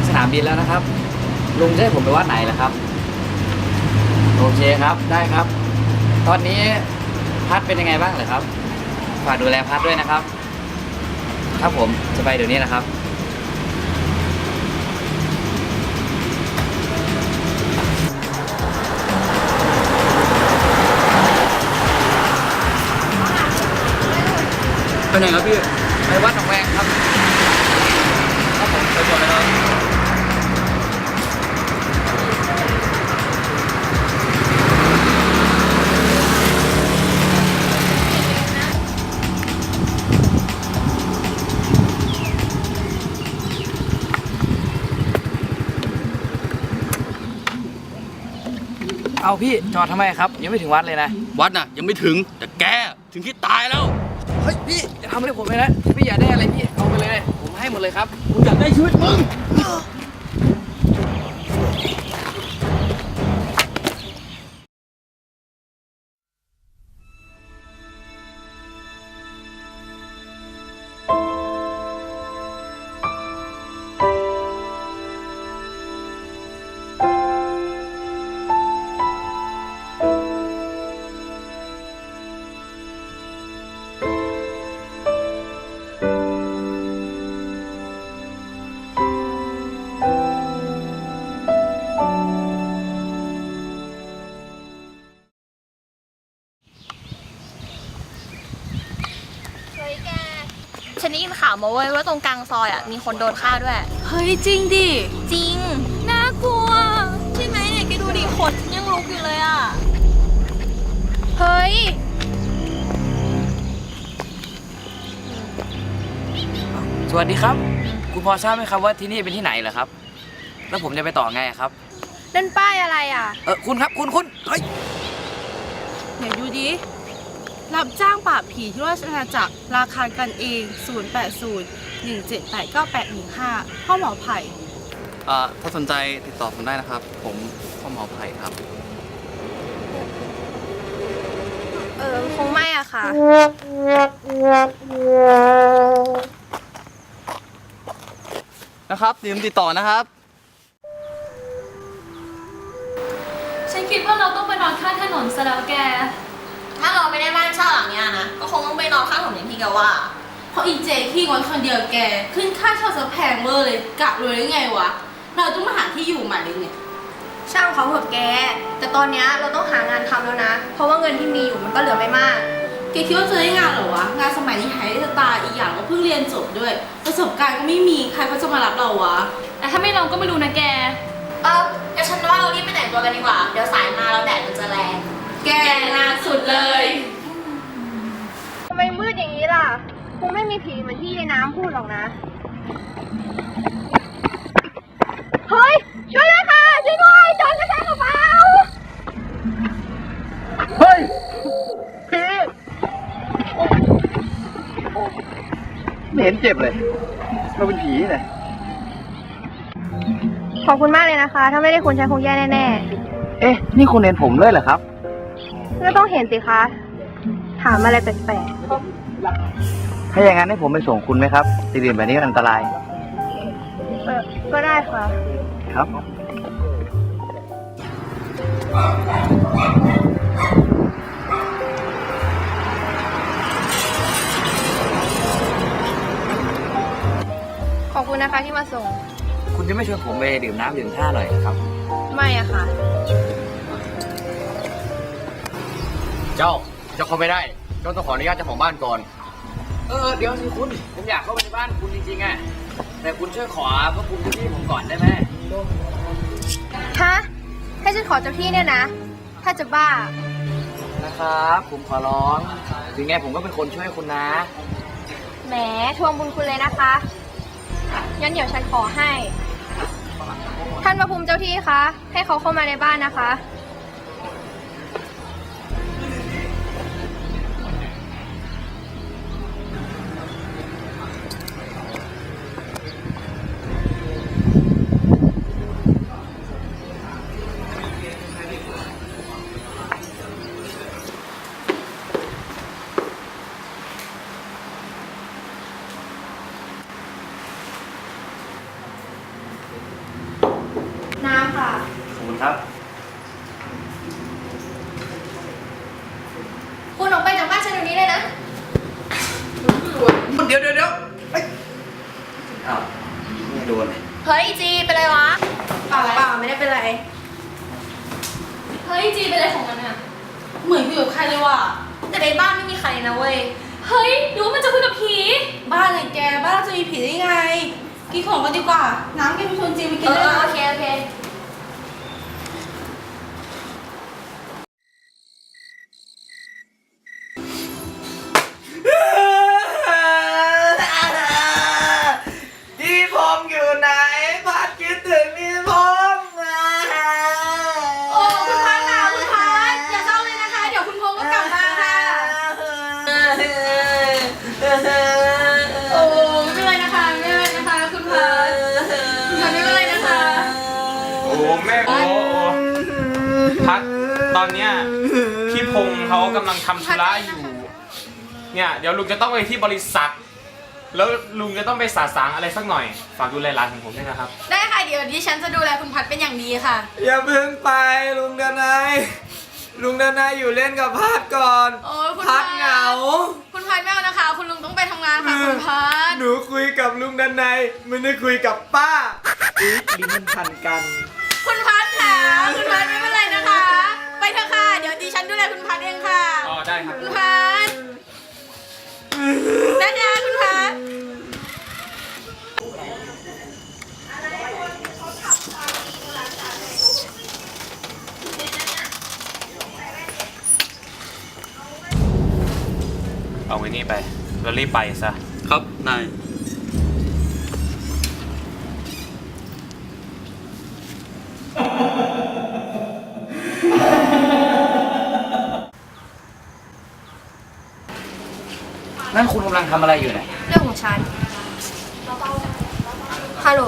งสนามบินแล้วนะครับ ลุงจะให้ผมไปวัดไหนล่ะครับ โอเคครับ ได้ครับ ตอนนี้พัดเป็นยังไงบ้างเหรอครับ ฝากดูแลพัดด้วยนะครับ ครับผมจะไปเดี๋ยวนี้นะครับ ไปไหนครับพี่ ไปวัดหนองแวงครับ เอาพี่จอดทำไมครับ ยังไม่ถึงวัดเลยนะ วัดน่ะยังไม่ถึงแต่แกถึงที่ตายแล้ว เฮ้ยพี่อย่าทำอะไรผมเลยนะพี่อยากได้อะไรพี่เอาไปเลย ผมให้หมดเลยครับกูอยากได้ชีวิตมึงาวมาเว้ยว่าตรงกลางซอยอะมีคนโดนฆ่าด้วย เฮ้ยจริงดิ จริง น่ากลัว ใช่ไหมเนี่ยแกดูดิขนยังลุกอยู่เลยอะ เฮ้ย สวัสดีครับ คุณพอทราบไหมครับว่าที่นี่เป็นที่ไหนเหรอครับ แล้วผมจะไปต่อไงอะครับ นั่นป้ายอะไรอะ เออคุณครับคุณคุณเฮ้ยไหนดูดิ รับจ้างปราบผีที่ราชอาณาจักรราคากันเอง 080 178 9815พ่อหมอไผ่เอ่อถ้าสนใจติดต่อผมได้นะครับ ผมพ่อหมอไผ่ครับ เออคงไม่อะค่ะ นะครับอย่าลืมติดต่อนะครับ ฉันคิดว่าเราต้องไปนอนข้างถนนซะแล้วแก ถ้าเราไม่ได้บ้านเช่าหลังเนี้ยนะ ก็คงต้องไปนอนข้างถนนอย่างที่แกว่า เพราะอีเจขี้งอนคนเดียวแก ขึ้นค่าเช่าซะแพงเวอร์เลยกะรวยได้ไงวะ เราต้องมาหาที่อยู่ใหม่เลยเนี่ย ช่างเขาเถอะแก แต่ตอนเนี้ยเราต้องหางานทำแล้วนะ เพราะว่าเงินที่มีอยู่มันก็เหลือไม่มาก แกคิดว่าจะได้งานเหรอวะ งานสมัยนี้หายจะตายอีกอย่างก็เพิ่งเรียนจบด้วย ประสบการณ์ก็ไม่มีใครเขาจะมารับเราวะ แต่ถ้าไม่ลองก็ไม่รู้นะแก เออเดี๋ยวฉันว่าเรารีบไปแต่งตัวกันดีกว่า เดี๋ยวสายมาแล้วแดดมันจะแรง แกนานสุดเลยทำไมมืดอย่างนี้ล่ะคงไม่มีผีเหมือนที่ยายน้ำพูดหรอกนะ เฮ้ย ช่วยด้วยค่ะ ช่วยด้วยโจรกระชากกระเป๋าเฮ้ยผีไม่เห็นเจ็บเลยเราเป็นผีเลยขอบคุณมากเลยนะคะ ถ้าไม่ได้คุณฉันคงแย่แน่เอ๊ะ นี่คุณเห็นผมเลยเหรอครับๆ ก็ต้องเห็นสิคะ ถามอะไรแปลกถ้าอย่างนั้นให้ผมไปส่งคุณไหมครับตีเรียนแบบนี้อันตราย ๆเออก็ได้ค่ะ ครับ ขอบคุณนะคะที่มาส่ง คุณจะไม่ชวนผมไปดื่มน้ำดื่มท่าหน่อยเหรอครับ ไม่อะค่ะ เจ้าเจ้าเข้าไม่ได้เจ้าต้องขออนุญาตเจ้าของบ้านก่อน เออเดี๋ยวสิคุณผมอยากเข้าไปในบ้านคุณจริงๆอะแต่คุณช่วยขอพระคุณเจ้าที่ผมก่อนได้ไหมฮะให้ฉันขอเจ้าที่เนี่ยนะ ถ้าจะบ้า นะครับผมขอร้องถึงไงผมก็เป็นคนช่วยคุณนะ แหมทวงบุญคุณเลยนะคะ งั้นเดี๋ยวฉันขอให้ ท่านพระภูมิเจ้าที่คะ ให้เขาเข้ามาในบ้านนะคะ อยู่กับใครเลยว่ะ แต่ในบ้านไม่มีใครนะเว้ย เฮ้ยหรือว่ามันจะคุยกับผี บ้านไหนแกบ้านเราจะมีผีได้ไง กินของกันดีกว่า น้ำแกเป็นคนจีนไปกิเอนอได้เออนะ โอเคโอเค แม่โอ้พัดตอนเนี้ยพี่พงษ์เขากำลังทำธุระอยู่ เนี่ยเดี๋ยวลุงจะต้องไปที่บริษัท แล้วลุงจะต้องไปสาสางอะไรสักหน่อย ฝากดูแลร้านของผมด้วยนะครับ ได้ค่ะ เดี๋ยวดิฉันจะดูแลคุณพัดเป็นอย่างดีค่ะ อย่าเพิ่งไปลุงดนายลุงดนายอยู่เล่นกับพัดก่อน โอ้ยคุณพัพัดเหงา คุณพัดไม่เอานะคะ คุณลุงต้องไปทำงานค่ะคุณพัดหนูคุยกับลุงดนายไม่ได้คุยกับป้าอุ๊ยลิ้นมันพันกัน คุณพัดค่ะ คุณพัดไม่เป็นไรนะคะ ไปเถอะค่ะ เดี๋ยวดิฉันดูแลคุณพัดเองค่ะ อ๋อได้ครับ คุณพัดนะคะคุณพัดเอาไว้นี่ไปแล้วรีบไปซะ ครับ นาย นั่นคุณกำลังทำอะไรอยู่เนี่ยเรื่องของฉัน ฮัลโหล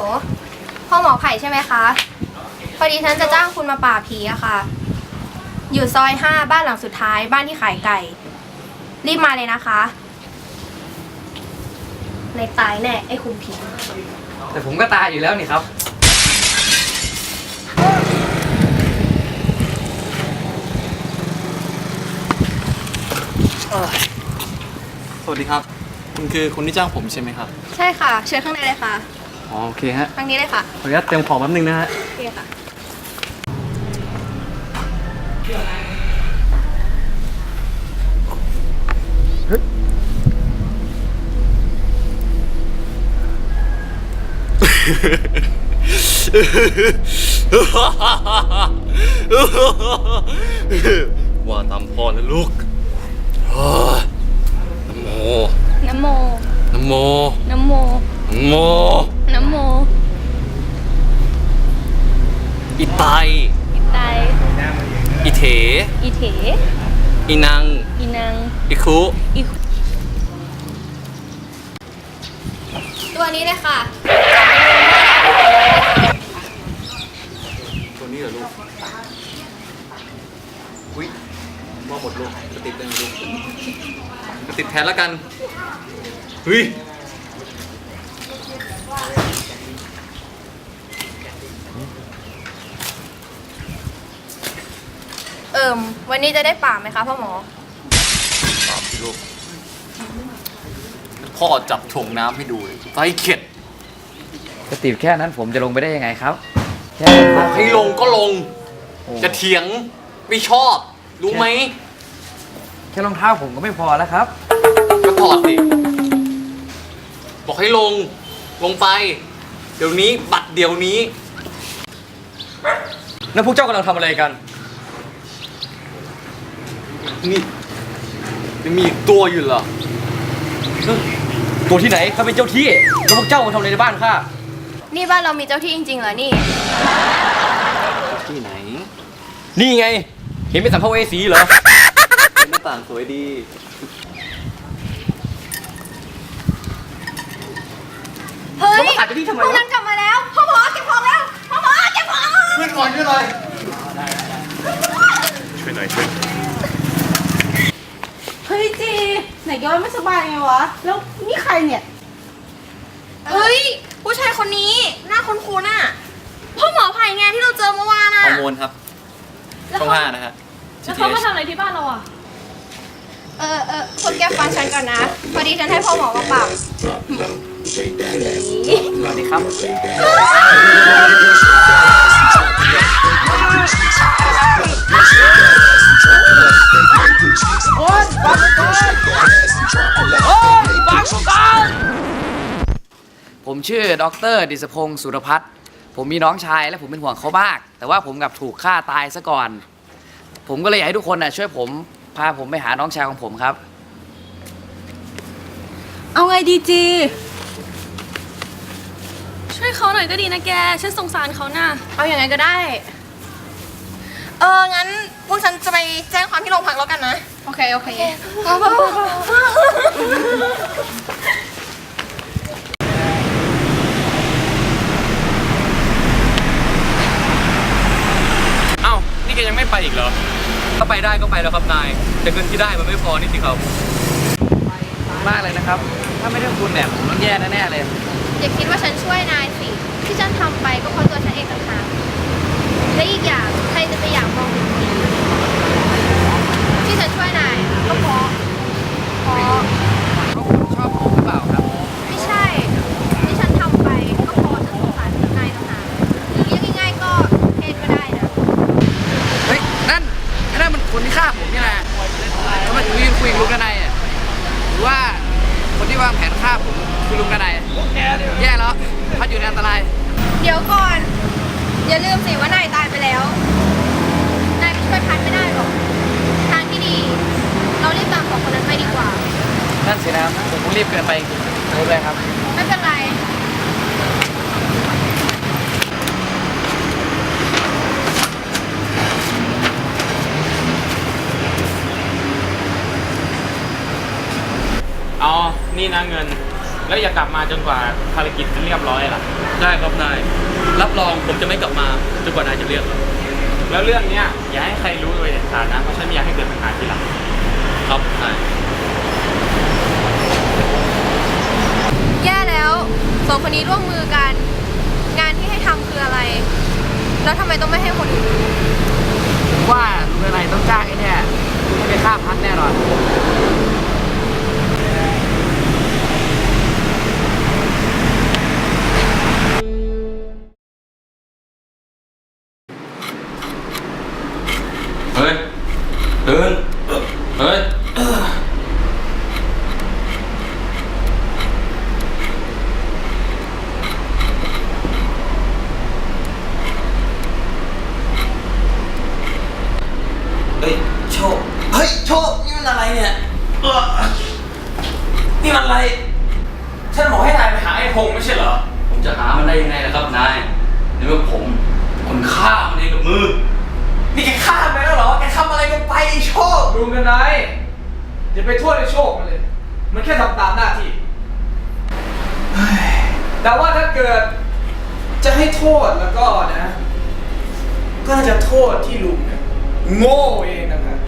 พ่อหมอไผ่ใช่ไหมคะ พอดีฉันจะจ้างคุณมาป่าบผีอะค่ะ อยู่ซอยห้าบ้านหลังสุดท้าย บ้านที่ขายไก่ รีบมาเลยนะคะ ในตายแน่ไอ้คุณผี แต่ผมก็ตายอยู่แล้วนี่ครับ สวัสดีครับ คุณคือคนที่จ้างผมใช่ไหมครับ ใช่ค่ะ เชิญข้างในเลยค่ะ อ๋อโอเคฮะ ทางนี้เลยค่ะขออนุญาตเต็มของแป๊บนึงนะฮะ โอเคค่ะ ว่าตามพ่อนะลูก โอ้ยนะโมน้ำโมนะโมน้ำโมนะโมน้ำโมอีไตอีไตอีเถอีเถอีนางอีนางอีคุตัวนี้เลยค่ะ ตัวนี้เหรอลูก อุ้ยว่า หมดลูกกระติดได้ไหมลูกกระติดแทนแล้วกันเฮ้ยเอิมวันนี้จะได้ป่าไหมคะพ่อหมอตอบพี่ลูกพ่อจับถ่วงน้ำให้ดูเลยไฟเข็ดจะติดแค่นั้นผมจะลงไปได้ยังไงครับแค่บอกให้ลงก็ลง โอ้ จะเถียงไม่ชอบ รู้ไหม แค่รองเท้าผมก็ไม่พอแล้วครับ ก็ถอดสิบอกให้ลง ลงไป เดี๋ยวนี้ บัตรเดี๋ยวนี้ แล้วพวกเจ้ากำลังทำอะไรกัน นี่ยังมีอีกตัวอยู่เหรอ ตัวที่ไหนข้าเป็นเจ้าที่ แล้วพวกเจ้ามาทำอะไรในบ้านข้า นี่บ้านเรามีเจ้าที่จริงๆเหรอนี่ ที่ไหน นี่ไง เห็นเป็นสัมภเวสีเหรอเป็นหน้า ต่างสวยดี เฮ้ยแล้วมาขายที่นี่ทำไมวะ พวกนั้นกลับมาแล้วพ่อหมอเก็บของแล้วพ่อหมอเก็บของ ขึ้นก่อนขึ้นเลยช่วยหน่อยช่วยเฮ้ยจีไหนแกว่าไม่สบายไงวะ แล้วนี่ใครเนี่ย เฮ้ย ผู้ชายคนนี้หน้าคุ้นๆอะพ่อหมอไผ่ไงที่เราเจอเมื่อวานอะขโมโอนครับ แล้วช่องเขาห้านะฮะ แล้วเขามา GTH ทำอะไรที่บ้านเราอะ เออเออคุณแกฟังฉันก่อนนะ พอดีฉันให้พ่อหมอมาปรับสวัสดีครับผมชื่อดรดิษพงศ์สุรพัฒน์ผมมีน้องชายและผมเป็นห่วงเขามาก แต่ว่าผมกลับถูกฆ่าตายซะก่อน ผมก็เลยอยากให้ทุกคนน่ะช่วยผม พาผมไปหาน้องชายของผมครับ เอาไงดีจี ช่วยเขาหน่อยก็ดีนะแก ฉันสงสารเขาน่ะ เอาอย่างไงก็ได้ เออ งั้นพวกฉันจะไปแจ้งความที่โรงพักแล้วกันนะ โอเค โอเค เอ้า นี่แกยังไม่ไปอีกเหรอ ถ้า ไปได้ก็ไปแล้วครับนาย แต่เงินที่ได้มันไม่พอนี่สิครับ มากเลยนะครับ ถ้าไม่ได้คุณเนี่ยผมต้องแย่แน่ๆเลย อย่าคิดว่าฉันช่วยนายสิ ที่ฉันทำไปก็เพราะตัวฉันเองต่างหากและอีกอย่างใครจะไปอยากมองเป็นดีที่ฉันช่วยนายก็เพราะเพราะ ชอบผมหรือเปล่าครับ ไม่ใช่ ที่ฉันทำไปก็เพราะฉันสงสารนายต่างหากหรือเรียกง่ายๆก็เพศก็ได้นะ เฮ้ย นั่นไอ้นั่นมันคนที่ฆ่าผมนี่แหละทำไมถึงยืนคุยกับลุงกนายอะหรือว่าคนที่วางแผนฆ่าผมคือลุงกนายแย่แล้วพัดอยู่ในอันตราย เดี๋ยวก่อน อย่าลืมสิว่านายตายไปแล้ว นายไปช่วยพันไม่ได้หรอก ทางที่ดี เรารีบตามสองคนนั้นไปดีกว่า นั่นสินะครับผมคงรีบเกินไปโทษเลยครับ ไม่เป็นไร อ๋อ นี่นะเงิน แล้วอย่ากลับมาจนกว่าภารกิจจะเรียบร้อยล่ะ ได้ครับนาย รับรองผมจะไม่กลับมาจนกว่านายจะเรียกครับแล้วเรื่องเนี้ยอย่าให้ใครรู้โดยเด็ดขาดนะเพราะฉันไม่อยากให้เกิดปัญหาทีหลังครับนายแย่แล้วสองคนนี้ร่วมมือกัน งานที่ให้ทำคืออะไร แล้วทำไมต้องไม่ให้คนอื่นรู้ว่าลุงกนายต้องจ้างไอ้เนี่ยให้ไปฆ่าพัดแน่นอน เฮ้ยตื่นเฮ้ย เฮ้ยโชค เฮ้ยโชค นี่มันอะไรเนี่ยเออนี่มัน อะไร ฉันบอกให้นายไปหาไอ้พงษ์ไม่ใช่เหรอ ผมจะหามันได้ยังไงนะครับนายในเมื่อผมคนฆ่ามันเองกับมือ นี่แกฆ่ามันไปแล้วเหรอ แกทำอะไรลงไปไอ้โชค ลุงกันนายอย่าไปโทษไอ้โชคมันเลย มันแค่ทำตามหน้าที่เฮ้ยแต่ว่าถ้าเกิดจะให้โทษแล้วก็นะ ก็น่าจะโทษที่ลุงเนี่ยโง่เองนะครับ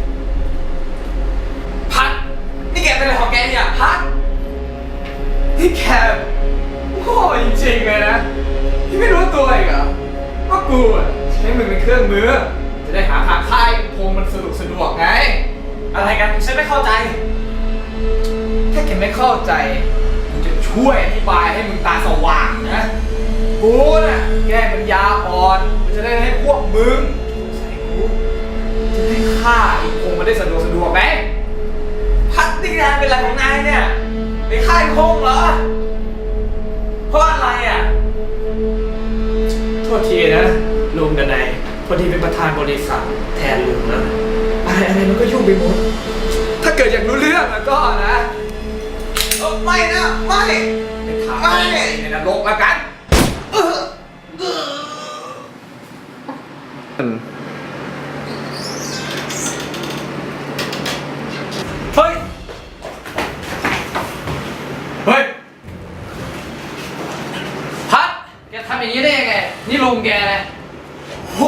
พัด นี่แกเป็นอะไรของแกเนี่ยพัด นี่แคบโง่จริงๆเลยนะที่ไม่รู้ตัวอีกเหรอว่ากูอะใช้มึงเป็นเครื่องมือ จะได้หาทางค่ายพงมันสะดวกสะดวกไง อะไรกันฉันไม่เข้าใจ ถ้าแกไม่เข้าใจกูจะช่วยอธิบายให้มึงตาสว่างนะ กูน่ะแก้ปัญญาอ่อนมันจะได้ให้พวกมึงใส่กูจะได้ฆ่าอีกคงมาได้สะดวกสะดวกไหมพัดนี่นายเป็นอะไรของนายเนี่ย ไปฆ่าไอ้พงเหรอ เพราะอะไรอะ โทษทีนะลุงดนายพอดีเป็นประธานบริษัทแทนลุงนะอะไรอะไรมันก็ยุ่งไปหมด ถ้าเกิดอยากรู้เรื่องแล้วก็นะเออไม่นะ ไม่ ไปถามไม่ ในนรกแล้วกันเฮ้ย เฮ้ย พัด แกทำอย่างนี้ได้ยังไงนี่ลุงแกนะโห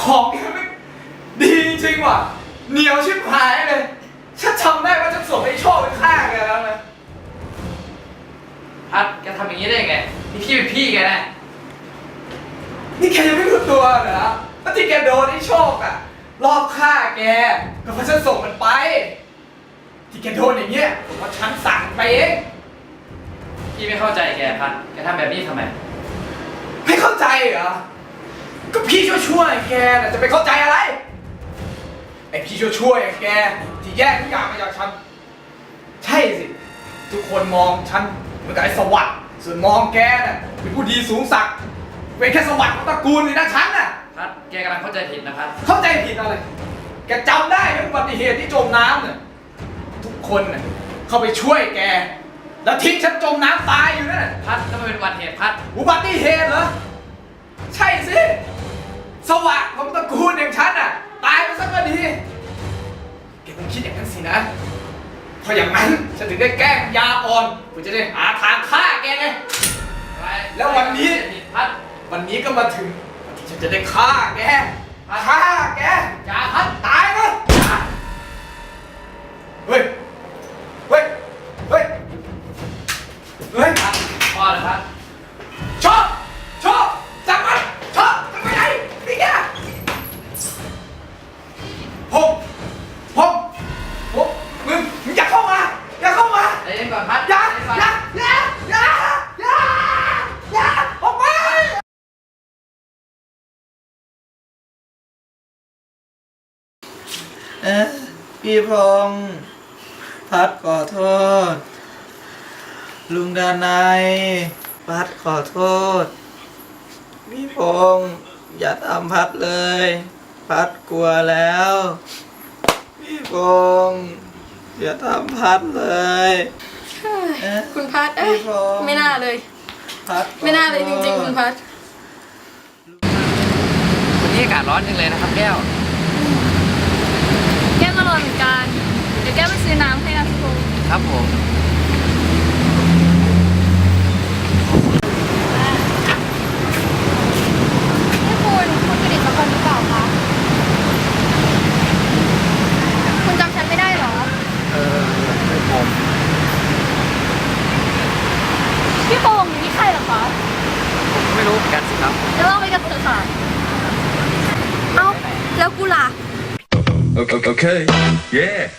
ของแกไม่ดีจริงว่ะ เหนียวชิบหายเลย ฉันจำได้ว่าฉันส่งไอ้โชคไปฆ่าแกแล้วนะพัดแกทำอย่างนี้ได้ยังไง นี่พี่เป็นพี่แกนะ นี่แกยังไม่รู้ตัวเหรอไปแล้วที่แกโดนไอ้โชคอะรอบฆ่าแกก็เพราะฉันส่งมันไป ที่แกโดนอย่างเงี้ยผมว่าฉันสั่งไปเอง พี่ไม่เข้าใจแกพัดแกทำแบบนี้ทำไม ไม่เข้าใจเหรอ ก็พี่ช่วยช่วยๆแกน่ะจะไปเข้าใจอะไร ไอพี่ช่วยช่วยๆอย่างแกที่แยกทุกอย่างมาจากฉัน ใช่สิ ทุกคนมองฉันเหมือนกับไอ้สวัสด์ส่วนมองแกน่ะเป็นผู้ดีสูงศักดิ์เป็นแค่สวัสดิ์ของตระกูลเลยนะฉันน่ะ พัดแกกำลังเข้าใจผิดนะพัดเข้าใจผิดอะไร แกจำได้ไหมอุบัติเหตุที่จมน้ำเนี่ยทุกคนน่ะเข้าไปช่วยแก แล้วทิ้งฉันจมน้ำตายอยู่นั่นน่ะพัดถ้ามันเป็นอุบัติเหตุพัด อุบัติเหตุเหรอ ใช่สิ สวะของตระกูลอย่างฉันน่ะ ตายไปสักก็ดี แกคงคิดอย่างนั้นสินะ เพราะอย่างนั้นฉันถึงได้แกล้งยาอ่อนเพื่อจะได้หาทางฆ่าแกไงแล้ววันนี้ พัดวันนี้ก็มาถึงวันที่ฉันจะได้ฆ่าแกฆ่าแก อย่าพัด เอ๊ะพี่พงษ์พัดขอโทษ ลุงดานายพัดขอโทษ พี่พงษ์อย่าทำพัดเลย พัดกลัวแล้ว พี่พงษ์อย่าทำพัดเลย เอ๊ะคุณพัดเอ้ยพี่พงษ์ ไม่น่าเลย พัดขอโทษ ไม่น่าเลยจริงๆ คุณพัด วันนี้อากาศร้อนจังเลยนะครับแก้ว แก้วก็ร้อนเหมือนกัน เดี๋ยวแก้วไปซื้อน้ำให้นะพี่พงษ์ครับผมนี่คุณคุณกระดิ่งกับคนหรือเปล่าคะคุณจำฉันไม่ได้เหรอ เออผมพี่โปงนี่ใครเหรอคะผมก็ไม่รู้เหมือนกันสิครับแล้วเราไปกันเถอะค่ะ เอ้า แล้วกูล่ะ Okay, okay. Yeah.